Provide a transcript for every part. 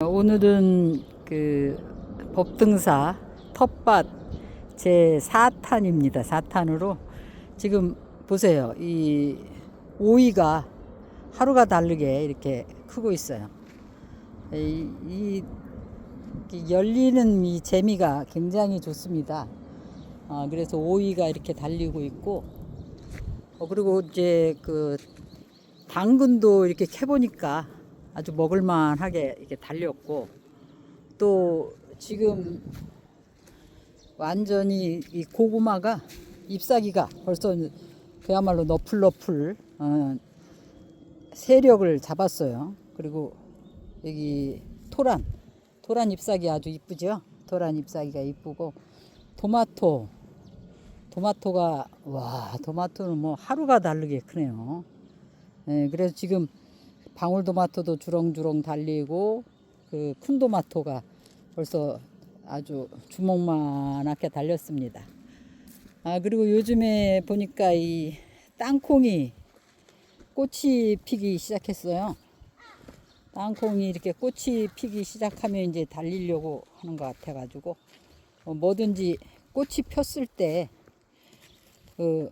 오늘은 그 법등사 텃밭 제 4탄입니다. 4탄으로 지금 보세요. 이 오이가 하루가 다르게 이렇게 크고 있어요. 이, 이, 이 열리는 이 재미가 굉장히 좋습니다. 아, 그래서 오이가 이렇게 달리고 있고, 어, 그리고 이제 그 당근도 이렇게 캐보니까 아주 먹을만하게 이렇게 달렸고, 또 지금 완전히 이 고구마가 잎사귀가 벌써 그야말로 너플너플 어, 세력을 잡았어요. 그리고 여기 토란, 토란 잎사귀 아주 이쁘죠? 토란 잎사귀가 이쁘고 토마토, 토마토가 와 토마토는 뭐 하루가 다르게 크네요. 예, 그래서 지금 방울토마토도 주렁주렁 달리고 그 큰 토마토가 벌써 아주 주먹만하게 달렸습니다. 아 그리고 요즘에 보니까 이 땅콩이 꽃이 피기 시작했어요. 땅콩이 이렇게 꽃이 피기 시작하면 이제 달리려고 하는 것 같아가지고 어, 뭐든지 꽃이 폈을 때그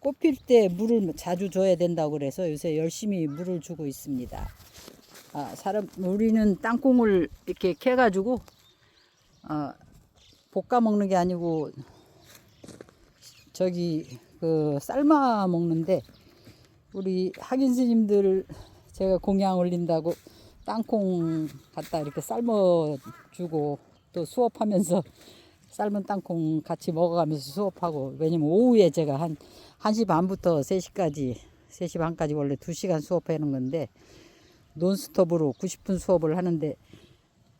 꽃필 때 물을 자주 줘야 된다고 그래서 요새 열심히 물을 주고 있습니다. 아, 사람 우리는 땅콩을 이렇게 캐가지고 어, 볶아 먹는 게 아니고 저기 그 삶아 먹는데 우리 학인 스님들 제가 공양 올린다고 땅콩 갖다 이렇게 삶아 주고 또 수업하면서 삶은 땅콩 같이 먹어가면서 수업하고 왜냐면 오후에 제가 한 1시 반부터 3시까지 3시 반까지 원래 2시간 수업하는 건데 논스톱으로 90분 수업을 하는데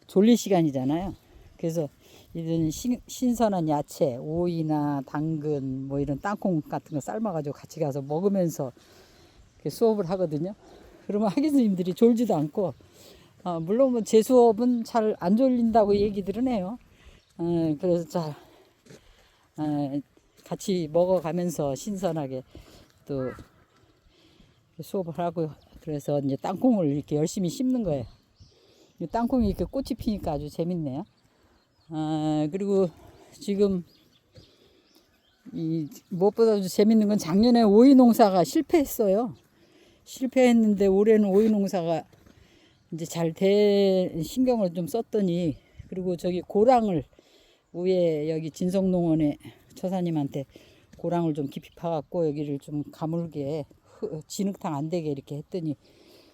졸릴 시간이잖아요. 그래서 이런 신, 신선한 야채, 오이나 당근 뭐 이런 땅콩 같은 거 삶아가지고 같이 가서 먹으면서 수업을 하거든요. 그러면 학인 스님들이 졸지도 않고 어, 물론 뭐 제 수업은 잘 안 졸린다고 얘기들은 해요. 어, 그래서 잘 어, 같이 먹어가면서 신선하게 또 수업을 하고 그래서 이제 땅콩을 이렇게 열심히 심는 거예요. 이 땅콩이 이렇게 꽃이 피니까 아주 재밌네요. 아, 그리고 지금 이 무엇보다도 재밌는 건 작년에 오이 농사가 실패했어요. 실패했는데 올해는 오이 농사가 이제 잘된 신경을 좀 썼더니 그리고 저기 고랑을 위에 여기 진성농원에 처사님한테 고랑을 좀 깊이 파갖고 여기를 좀 가물게 흐- 진흙탕 안 되게 이렇게 했더니